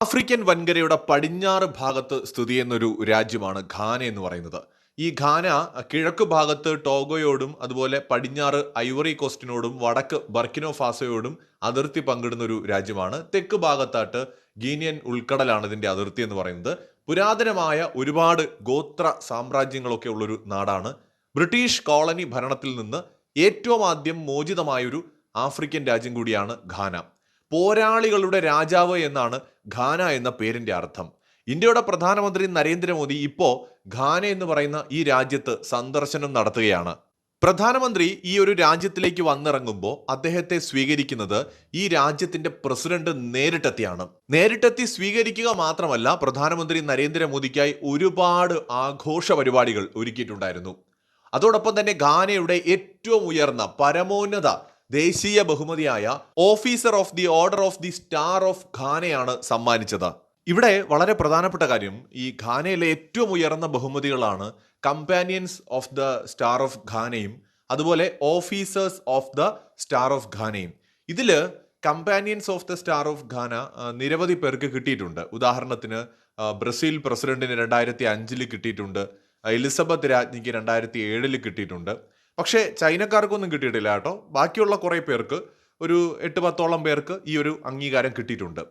African വൻകരയുടെ പടിഞ്ഞാറ് ഭാഗത്ത് സ്ഥിതി ചെയ്യുന്നൊരു രാജ്യമാണ് ഘാന എന്ന് പറയുന്നത്. ഈ ഘാന കിഴക്ക് ഭാഗത്ത് ടോഗോയോടും അതുപോലെ പടിഞ്ഞാറ് ഐവറി കോസ്റ്റിനോടും വടക്ക് ബർക്കിനോ ഫാസോയോടും അതിർത്തി പങ്കിടുന്ന ഒരു രാജ്യമാണ്. തെക്ക് ഭാഗത്തായിട്ട് ഗീനിയൻ ഉൾക്കടലാണ് ഇതിന്റെ അതിർത്തി എന്ന് പറയുന്നത്. പുരാതനമായ ഒരുപാട് ഗോത്ര സാമ്രാജ്യങ്ങളൊക്കെ ഉള്ളൊരു നാടാണ്. ബ്രിട്ടീഷ് കോളനി ഭരണത്തിൽ നിന്ന് ഏറ്റവും ആദ്യം മോചിതമായൊരു ആഫ്രിക്കൻ രാജ്യം കൂടിയാണ് ഘാന പോരാളികളുടെ രാജാവ് എന്നാണ് ഘാന എന്ന പേരിന്റെ അർത്ഥം. ഇന്ത്യയുടെ പ്രധാനമന്ത്രി നരേന്ദ്രമോദി ഇപ്പോൾ ഘാന എന്ന് പറയുന്ന ഈ രാജ്യത്ത് സന്ദർശനം നടത്തുകയാണ്. പ്രധാനമന്ത്രി ഈ ഒരു രാജ്യത്തിലേക്ക് വന്നിറങ്ങുമ്പോൾ അദ്ദേഹത്തെ സ്വീകരിക്കുന്നത് ഈ രാജ്യത്തിന്റെ പ്രസിഡന്റ് നേരിട്ടെത്തിയാണ്. നേരിട്ടെത്തി സ്വീകരിക്കുക മാത്രമല്ല പ്രധാനമന്ത്രി നരേന്ദ്രമോദിക്കായി ഒരുപാട് ആഘോഷ പരിപാടികൾ ഒരുക്കിയിട്ടുണ്ടായിരുന്നു. അതോടൊപ്പം തന്നെ ഘാനയുടെ ഏറ്റവും ഉയർന്ന പരമോന്നത ദേശീയ ബഹുമതിയായ officer of the order of the star of ഖാനയാണ് സമ്മാനിച്ചത്. ഇവിടെ വളരെ പ്രധാനപ്പെട്ട കാര്യം ഈ ഖാനയിലെ ഏറ്റവും ഉയർന്ന ബഹുമതികളാണ് companions of the star of ഖാനയും അതുപോലെ officers of the star of ഖാനയും. ഇതിൽ companions of the star of Ghana നിരവധി പേർക്ക് കിട്ടിയിട്ടുണ്ട്. ഉദാഹരണത്തിന് ബ്രസീൽ പ്രസിഡന്റിന് രണ്ടായിരത്തി അഞ്ചിൽ കിട്ടിയിട്ടുണ്ട് എലിസബത്ത് രാജ്ഞിക്ക് രണ്ടായിരത്തി ഏഴിൽ കിട്ടിയിട്ടുണ്ട്. പക്ഷേ ചൈനക്കാർക്കൊന്നും കിട്ടിയിട്ടില്ല കേട്ടോ. ബാക്കിയുള്ള കുറേ പേർക്ക് ഒരു എട്ട് പത്തോളം പേർക്ക് ഈ ഒരു അംഗീകാരം കിട്ടിയിട്ടുണ്ട്.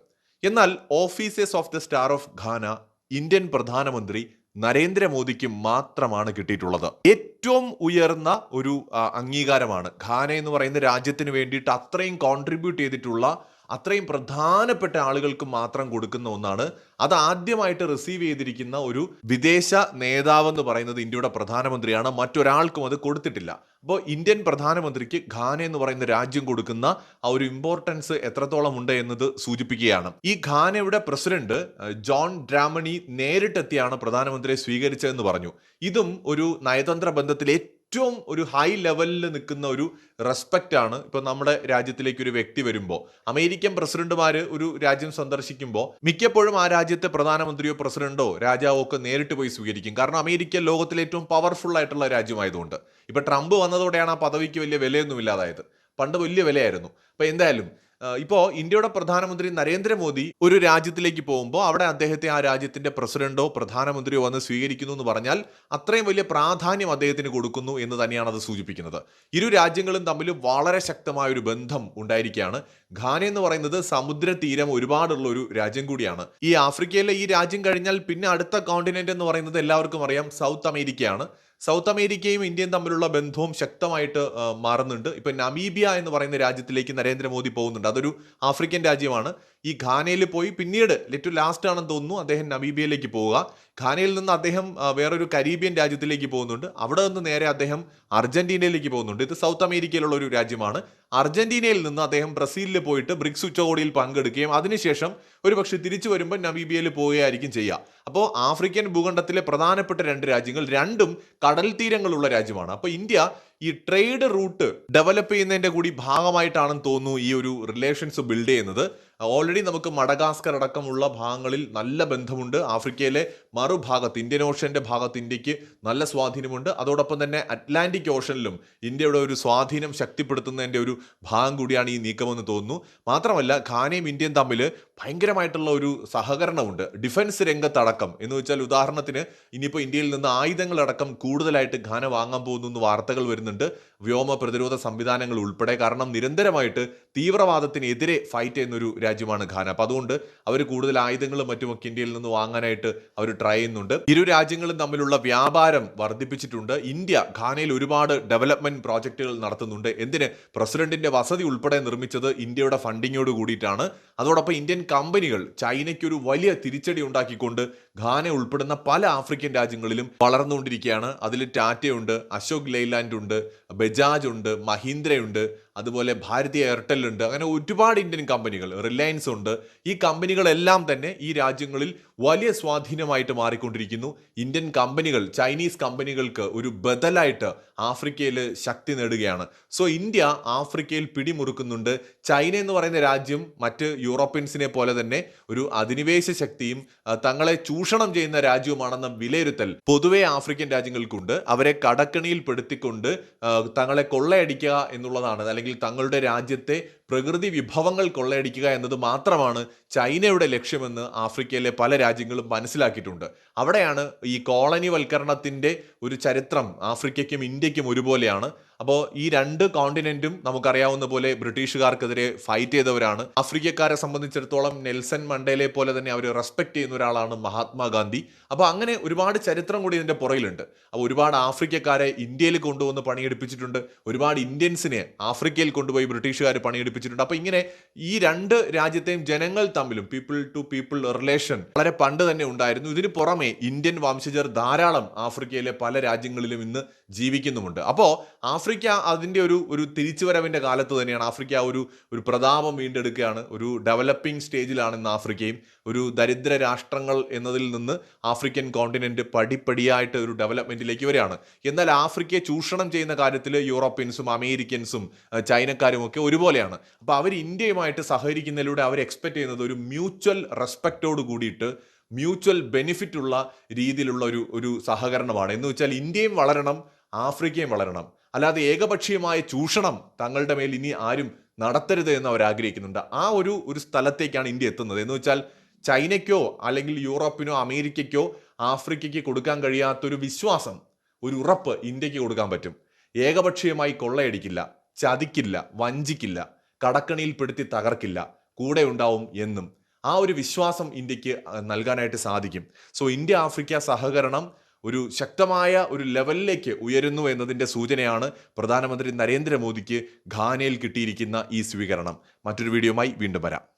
എന്നാൽ officers of the star of Ghana Indian പ്രധാനമന്ത്രി നരേന്ദ്രമോദിക്ക് മാത്രമാണ് കിട്ടിയിട്ടുള്ളത്. ഏറ്റവും ഉയർന്ന ഒരു അംഗീകാരമാണ്. ഘാന എന്ന് പറയുന്ന രാജ്യത്തിന് വേണ്ടിയിട്ട് അത്രയും കോൺട്രിബ്യൂട്ട് ചെയ്തിട്ടുള്ള അത്രയും പ്രധാനപ്പെട്ട ആളുകൾക്ക് മാത്രം കൊടുക്കുന്ന ഒന്നാണ്. അത് ആദ്യമായിട്ട് റിസീവ് ചെയ്തിരിക്കുന്ന ഒരു വിദേശ നേതാവ് എന്ന് പറയുന്നത് ഇന്ത്യയുടെ പ്രധാനമന്ത്രിയാണ്. മറ്റൊരാൾക്കും അത് കൊടുത്തിട്ടില്ല. അപ്പോൾ ഇന്ത്യൻ പ്രധാനമന്ത്രിക്ക് ഖാന എന്ന് പറയുന്ന രാജ്യം കൊടുക്കുന്ന ആ ഒരു ഇമ്പോർട്ടൻസ് എത്രത്തോളം ഉണ്ട് എന്നത് സൂചിപ്പിക്കുകയാണ്. ഈ ഖാനയുടെ പ്രസിഡന്റ് ജോൺ ഡ്രാമണി നേരിട്ടെത്തിയാണ് പ്രധാനമന്ത്രിയെ സ്വീകരിച്ചതെന്ന് പറഞ്ഞു. ഇതും ഒരു നയതന്ത്ര ബന്ധത്തിൽ ഏറ്റവും ഒരു ഹൈ ലെവലിൽ നിൽക്കുന്ന ഒരു റെസ്പെക്റ്റ് ആണ് ഇപ്പൊ നമ്മുടെ രാജ്യത്തിലേക്ക് ഒരു വ്യക്തി വരുമ്പോൾ അമേരിക്കൻ പ്രസിഡന്റുമാര് ഒരു രാജ്യം സന്ദർശിക്കുമ്പോൾ മിക്കപ്പോഴും ആ രാജ്യത്തെ പ്രധാനമന്ത്രിയോ പ്രസിഡന്റോ രാജാവോ ഒക്കെ നേരിട്ട് പോയി സ്വീകരിക്കും. കാരണം അമേരിക്ക ലോകത്തിലെ ഏറ്റവും പവർഫുൾ ആയിട്ടുള്ള രാജ്യമായതുകൊണ്ട്. ഇപ്പൊ ട്രംപ് വന്നതോടെയാണ് ആ പദവിക്ക് വലിയ വിലയൊന്നും ഇല്ലാതായത്. പണ്ട് വലിയ വിലയായിരുന്നു. അപ്പൊ എന്തായാലും ആ, ഇപ്പോ ഇന്ത്യയുടെ പ്രധാനമന്ത്രി നരേന്ദ്രമോദി ഒരു രാജ്യത്തിലേക്ക് പോകുമ്പോൾ അവിടെ അദ്ദേഹത്തെ ആ രാജ്യത്തിന്റെ പ്രസിഡന്റോ പ്രധാനമന്ത്രിയോ വന്ന് സ്വീകരിക്കുന്നു എന്ന് പറഞ്ഞാൽ അത്രയും വലിയ പ്രാധാന്യം അദ്ദേഹത്തിന് കൊടുക്കുന്നു എന്ന് തന്നെയാണ് അത് സൂചിപ്പിക്കുന്നത്. ഇരു രാജ്യങ്ങളും തമ്മിൽ വളരെ ശക്തമായ ഒരു ബന്ധം ഉണ്ടായിരിക്കുകയാണ്. ഘാന എന്ന് പറയുന്നത് സമുദ്രതീരം ഒരുപാടുള്ള ഒരു രാജ്യം കൂടിയാണ്. ഈ ആഫ്രിക്കയിലെ ഈ രാജ്യം കഴിഞ്ഞാൽ പിന്നെ അടുത്ത കോണ്ടിനെന്റ് എന്ന് പറയുന്നത് എല്ലാവർക്കും അറിയാം സൗത്ത് അമേരിക്കയാണ്. സൗത്ത് അമേരിക്കയും ഇന്ത്യയും തമ്മിലുള്ള ബന്ധവും ശക്തമായിട്ട് മാറുന്നുണ്ട്. ഇപ്പൊ നമീബിയ എന്ന് പറയുന്ന രാജ്യത്തിലേക്ക് നരേന്ദ്രമോദി പോകുന്നുണ്ട്. അതൊരു ആഫ്രിക്കൻ രാജ്യമാണ്. ഈ ഖാനയിൽ പോയി പിന്നീട് ലെറ്റു ലാസ്റ്റ് ആണെന്ന് തോന്നുന്നു അദ്ദേഹം നമീബിയയിലേക്ക് പോവുക. ഖാനയിൽ നിന്ന് അദ്ദേഹം വേറൊരു കരീബിയൻ രാജ്യത്തിലേക്ക് പോകുന്നുണ്ട്. അവിടെ നിന്ന് നേരെ അദ്ദേഹം അർജന്റീനയിലേക്ക് പോകുന്നുണ്ട്. ഇത് സൗത്ത് അമേരിക്കയിലുള്ള ഒരു രാജ്യമാണ്. അർജന്റീനയിൽ നിന്ന് അദ്ദേഹം ബ്രസീലിൽ പോയിട്ട് ബ്രിക്സ് ഉച്ചകോടിയിൽ പങ്കെടുക്കുകയും അതിനുശേഷം ഒരു പക്ഷേ തിരിച്ചു വരുമ്പോൾ നമീബിയയിൽ പോവുകയായിരിക്കും ചെയ്യുക അപ്പോൾ ആഫ്രിക്കൻ ഭൂഖണ്ഡത്തിലെ പ്രധാനപ്പെട്ട രണ്ട് രാജ്യങ്ങൾ രണ്ടും കടൽ തീരങ്ങളുള്ള രാജ്യമാണ്. അപ്പോൾ ഇന്ത്യ ഈ ട്രേഡ് റൂട്ട് ഡെവലപ്പ് ചെയ്യുന്നതിന്റെ കൂടി ഭാഗമായിട്ടാണെന്ന് തോന്നുന്നു ഈ ഒരു റിലേഷൻസ് ബിൽഡ് ചെയ്യുന്നത്. ഓൾറെഡി നമുക്ക് മഡഗാസ്കർ അടക്കമുള്ള ഭാഗങ്ങളിൽ നല്ല ബന്ധമുണ്ട്. ആഫ്രിക്കയിലെ മറുഭാഗത്ത് ഇന്ത്യൻ ഓഷ്യന്റെ ഭാഗത്ത് ഇന്ത്യയ്ക്ക് നല്ല സ്വാധീനമുണ്ട്. അതോടൊപ്പം തന്നെ അറ്റ്ലാന്റിക് ഓഷനിലും ഇന്ത്യയുടെ ഒരു സ്വാധീനം ശക്തിപ്പെടുത്തുന്നതിന്റെ ഒരു ഭാഗം കൂടിയാണ് ഈ നീക്കമെന്ന് തോന്നുന്നു. മാത്രമല്ല ഖാനയും ഇന്ത്യയും തമ്മിൽ ഭയങ്കരമായിട്ടുള്ള ഒരു സഹകരണമുണ്ട്. ഡിഫൻസ് രംഗത്തടക്കം എന്ന് വെച്ചാൽ ഉദാഹരണത്തിന് ഇനിയിപ്പോൾ ഇന്ത്യയിൽ നിന്ന് ആയുധങ്ങളടക്കം കൂടുതലായിട്ട് ഖാന വാങ്ങാൻ പോകുന്നു എന്ന് വാർത്തകൾ വരുന്നുണ്ട്. വ്യോമ പ്രതിരോധ സംവിധാനങ്ങൾ ഉൾപ്പെടെ കാരണം നിരന്തരമായിട്ട് തീവ്രവാദത്തിനെതിരെ ഫൈറ്റ് ചെയ്യുന്ന ഒരു രാജ്യമാണ് ഖാന. അപ്പൊ അതുകൊണ്ട് അവർ കൂടുതൽ ആയുധങ്ങളും മറ്റുമൊക്കെ ഇന്ത്യയിൽ നിന്ന് വാങ്ങാനായിട്ട് അവർ ട്രൈ ചെയ്യുന്നുണ്ട്. ഇരു രാജ്യങ്ങളും തമ്മിലുള്ള വ്യാപാരം വർദ്ധിപ്പിച്ചിട്ടുണ്ട്. ഇന്ത്യ ഖാനയിൽ ഒരുപാട് ഡെവലപ്മെന്റ് പ്രോജക്റ്റുകൾ നടത്തുന്നുണ്ട്. എന്തിന്? പ്രസിഡന്റിന്റെ വസതി ഉൾപ്പെടെ നിർമ്മിച്ചത് ഇന്ത്യയുടെ ഫണ്ടിങ്ങോട് കൂടിയിട്ടാണ്. അതോടൊപ്പം ഇന്ത്യൻ കമ്പനികൾ ചൈനയ്ക്ക് ഒരു വലിയ തിരിച്ചടി ഉണ്ടാക്കിക്കൊണ്ട് ഖാന ഉൾപ്പെടുന്ന പല ആഫ്രിക്കൻ രാജ്യങ്ങളിലും വളർന്നുകൊണ്ടിരിക്കുകയാണ്. അതിൽ ടാറ്റയുണ്ട് അശോക് ലെയ്ലാൻഡ് ഉണ്ട് ബജാജ് ഉണ്ട് മഹീന്ദ്രയുണ്ട്. അതുപോലെ ഭാരതീയ എയർടെൽ ഉണ്ട്. അങ്ങനെ ഒരുപാട് ഇന്ത്യൻ കമ്പനികൾ റിലയൻസ് ഉണ്ട്. ഈ കമ്പനികളെല്ലാം തന്നെ ഈ രാജ്യങ്ങളിൽ വലിയ സ്വാധീനമായിട്ട് മാറിക്കൊണ്ടിരിക്കുന്നു. ഇന്ത്യൻ കമ്പനികൾ ചൈനീസ് കമ്പനികൾക്ക് ഒരു ബദലായിട്ട് ആഫ്രിക്കയിൽ ശക്തി നേടുകയാണ്. സോ ഇന്ത്യ ആഫ്രിക്കയിൽ പിടിമുറുക്കുന്നുണ്ട്. ചൈന എന്ന് പറയുന്ന രാജ്യം മറ്റ് യൂറോപ്യൻസിനെ പോലെ തന്നെ ഒരു അധിനിവേശ ശക്തിയും തങ്ങളെ ചൂഷണം ചെയ്യുന്ന രാജ്യവുമാണെന്ന വിലയിരുത്തൽ പൊതുവെ ആഫ്രിക്കൻ രാജ്യങ്ങൾക്കുണ്ട്. അവരെ കടക്കണിയിൽ പെടുത്തിക്കൊണ്ട് തങ്ങളെ കൊള്ളയടിക്കുക എന്നുള്ളതാണ്. അല്ലെങ്കിൽ തങ്ങളുടെ രാജ്യത്തെ പ്രകൃതി വിഭവങ്ങൾ കൊള്ളയടിക്കുക എന്നത് മാത്രമാണ് ചൈനയുടെ ലക്ഷ്യമെന്ന് ആഫ്രിക്കയിലെ പല രാജ്യങ്ങളും മനസ്സിലാക്കിയിട്ടുണ്ട്. അവിടെയാണ് ഈ കോളനിവൽക്കരണത്തിന്റെ ഒരു ചരിത്രം ആഫ്രിക്കയ്ക്കും ഇന്ത്യക്കും ഒരുപോലെയാണ്. അപ്പോൾ ഈ രണ്ട് കോണ്ടിനെന്റും നമുക്കറിയാവുന്ന പോലെ ബ്രിട്ടീഷുകാർക്കെതിരെ ഫൈറ്റ് ചെയ്തവരാണ്. ആഫ്രിക്കക്കാരെ സംബന്ധിച്ചിടത്തോളം നെൽസൺ മണ്ടേലെ പോലെ തന്നെ അവർ റെസ്പെക്ട് ചെയ്യുന്ന ഒരാളാണ് മഹാത്മാഗാന്ധി. അപ്പോൾ അങ്ങനെ ഒരുപാട് ചരിത്രം കൂടി ഇതിന്റെ പുറയിലുണ്ട് അപ്പോൾ ഒരുപാട് ആഫ്രിക്കക്കാരെ ഇന്ത്യയിൽ കൊണ്ടുവന്ന് പണിയെടുപ്പിച്ചിട്ടുണ്ട്. ഒരുപാട് ഇന്ത്യൻസിനെ ആഫ്രിക്കയിൽ കൊണ്ടുപോയി ബ്രിട്ടീഷുകാർ പണിയെടുപ്പിച്ചിട്ടുണ്ട് അപ്പോൾ ഇങ്ങനെ ഈ രണ്ട് രാജ്യത്തെയും ജനങ്ങൾ തമ്മിലും പീപ്പിൾ ടു പീപ്പിൾ റിലേഷൻ വളരെ പണ്ട് തന്നെ ഉണ്ടായിരുന്നു. ഇതിന് പുറമെ ഇന്ത്യൻ വംശജർ ധാരാളം ആഫ്രിക്കയിലെ പല രാജ്യങ്ങളിലും ഇന്ന് ജീവിക്കുന്നുമുണ്ട്. അപ്പോൾ ആഫ്രിക്ക അതിന്റെ ഒരു ഒരു തിരിച്ചുവരവിന്റെ കാലത്ത് തന്നെയാണ്. ആഫ്രിക്ക ഒരു ഒരു പ്രതാപം വീണ്ടെടുക്കുകയാണ്. ഒരു ഡെവലപ്പിംഗ് സ്റ്റേജിലാണ് ഇന്ന് ആഫ്രിക്കയും. ഒരു ദരിദ്ര രാഷ്ട്രങ്ങൾ എന്നതിൽ നിന്ന് ആഫ്രിക്കൻ കോണ്ടിനെന്റ് പടിപ്പടിയായിട്ട് ഒരു ഡെവലപ്മെന്റിലേക്ക് വരികയാണ്. എന്നാൽ ആഫ്രിക്കയെ ചൂഷണം ചെയ്യുന്ന കാര്യത്തിൽ യൂറോപ്യൻസും അമേരിക്കൻസും ചൈനക്കാരും ഒക്കെ ഒരുപോലെയാണ്. അപ്പോൾ അവർ ഇന്ത്യയുമായിട്ട് സഹകരിക്കുന്നതിലൂടെ അവർ എക്സ്പെക്ട് ചെയ്യുന്നത് ഒരു മ്യൂച്വൽ റെസ്പെക്റ്റോട് കൂടിയിട്ട് മ്യൂച്വൽ ബെനിഫിറ്റ് ഉള്ള രീതിയിലുള്ള ഒരു ഒരു സഹകരണമാണ്. എന്ന് വെച്ചാൽ ഇന്ത്യയും വളരണം ആഫ്രിക്കയും വളരണം. അല്ലാതെ ഏകപക്ഷീയമായ ചൂഷണം തങ്ങളുടെ മേൽ ഇനി ആരും നടത്തരുത് എന്ന് അവർ ആഗ്രഹിക്കുന്നുണ്ട്. ആ ഒരു ഒരു സ്ഥലത്തേക്കാണ് ഇന്ത്യ എത്തുന്നത്. എന്ന് വെച്ചാൽ ചൈനയ്ക്കോ അല്ലെങ്കിൽ യൂറോപ്പിനോ അമേരിക്കയ്ക്കോ ആഫ്രിക്കയ്ക്ക് കൊടുക്കാൻ കഴിയാത്തൊരു വിശ്വാസം ഒരു ഉറപ്പ് ഇന്ത്യയ്ക്ക് കൊടുക്കാൻ പറ്റും. ഏകപക്ഷീയമായി കൊള്ളയടിക്കില്ല ചതിക്കില്ല വഞ്ചിക്കില്ല. കടക്കണിയിൽപ്പെടുത്തി തകർക്കില്ല. കൂടെ ഉണ്ടാവും എന്നും. ആ ഒരു വിശ്വാസം ഇന്ത്യയ്ക്ക് നൽകാനായിട്ട് സാധിക്കും. സോ ഇന്ത്യ ആഫ്രിക്ക സഹകരണം ഒരു ശക്തമായ ഒരു ലെവലിലേക്ക് ഉയരുന്നു എന്നതിന്റെ സൂചനയാണ് പ്രധാനമന്ത്രി നരേന്ദ്രമോദിക്ക് ഘാനയിൽ കിട്ടിയിരിക്കുന്ന ഈ സ്വീകരണം. മറ്റൊരു വീഡിയോയുമായി വീണ്ടും വരാം.